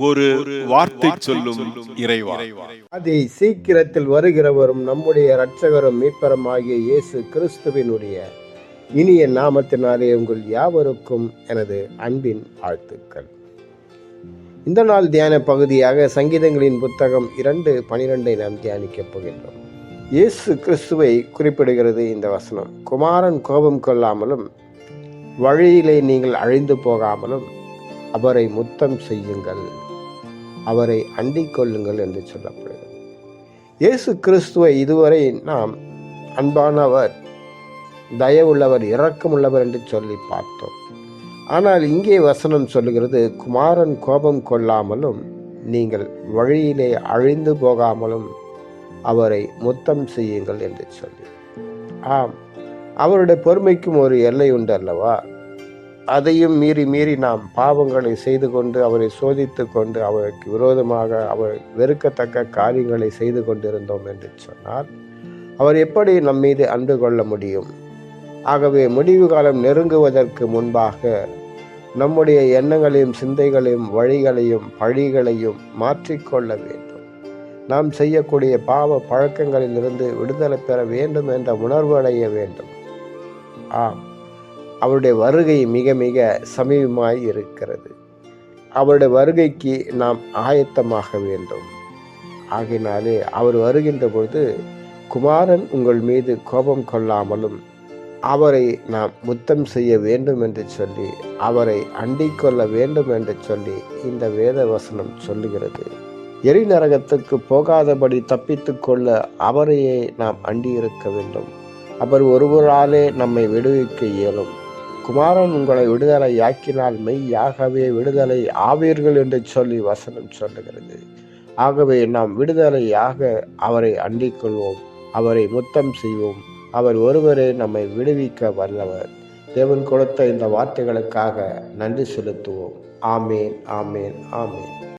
ஒரு வார்த்தை சொல்லும் இறைவா. அதை சீக்கிரத்தில் வருகிறவரும் நம்முடைய இரட்சகரும் மீட்பரமாகிய இயேசு கிறிஸ்துவினுடைய இனிய நாமத்தினாலே உங்கள் யாவருக்கும் எனது அன்பின் வாழ்த்துக்கள். இந்த நாள் தியான பகுதியாக சங்கீதங்களின் புத்தகம் இரண்டு பனிரெண்டை நாம் தியானிக்கப் போகின்றோம். இயேசு கிறிஸ்துவை குறிப்பிடுகிறது இந்த வசனம். குமாரன் கோபம் கொள்ளாமலும் வழியிலே நீங்கள் அழிந்து போகாமலும் அவரை முத்தம் செய்யுங்கள். அவரை அண்டிக் கொள்ளுங்கள் என்று சொல்லப்படுகிறது. இயேசு கிறிஸ்துவை இதுவரை நாம் அன்பானவர் தயவுள்ளவர் இரக்கமுள்ளவர் என்று சொல்லி பார்த்தோம். ஆனால் இங்கே வசனம் சொல்லுகிறது குமாரன் கோபம் கொள்ளாமலும் நீங்கள் வழியிலே அழிந்து போகாமலும் அவரை முத்தம் செய்யுங்கள் என்று சொல்லி. ஆம் அவருடைய பொறுமைக்கும் ஒரு எல்லை உண்டு அல்லவா அதையும் மீறி மீறி நாம் பாவங்களை செய்து கொண்டு அவரை சோதித்து கொண்டு அவருக்கு விரோதமாக அவர் வெறுக்கத்தக்க காரியங்களை செய்து கொண்டிருந்தோம் என்று சொன்னால் அவர் எப்படி நம் மீது அன்பு கொள்ள முடியும்? ஆகவே முடிவு காலம் நெருங்குவதற்கு முன்பாக நம்முடைய எண்ணங்களையும் சிந்தைகளையும் வழிகளையும் பழிகளையும் மாற்றிக்கொள்ள வேண்டும். நாம் செய்யக்கூடிய பாவ பழக்கங்களிலிருந்து விடுதலை பெற வேண்டும் என்ற உணர்வு அடைய வேண்டும். ஆம் அவருடைய வருகை மிக மிக சமீபமாய் இருக்கிறது. அவருடைய வருகைக்கு நாம் ஆயத்தமாக வேண்டும். ஆகினாலே அவர் வருகின்ற பொழுது குமாரன் உங்கள் மீது கோபம் கொள்ளாமலும் அவரை நாம் முத்தம் செய்ய வேண்டும் என்று சொல்லி அவரை அண்டிக்கொள்ள வேண்டும் என்று சொல்லி இந்த வேத வசனம் சொல்லுகிறது. எரிநரகத்துக்கு போகாதபடி தப்பித்து கொள்ள அவரையே நாம் அண்டியிருக்க வேண்டும். அவர் ஒருவராலே நம்மை விடுவிக்க இயலும். குமாரன் உங்களை விடுதலை ஆக்கினால் மெய்யாகவே விடுதலை ஆவீர்கள் என்று சொல்லி வசனம் சொல்லுகிறது. ஆகவே நாம் விடுதலையாக அவரை அண்டிக்கொள்வோம் அவரை முத்தம் செய்வோம் அவர் ஒருவரே நம்மை விடுவிக்க வல்லவர். தேவன் கொடுத்த இந்த வார்த்தைகளுக்காக நன்றி செலுத்துவோம். ஆமேன் ஆமேன் ஆமேன்.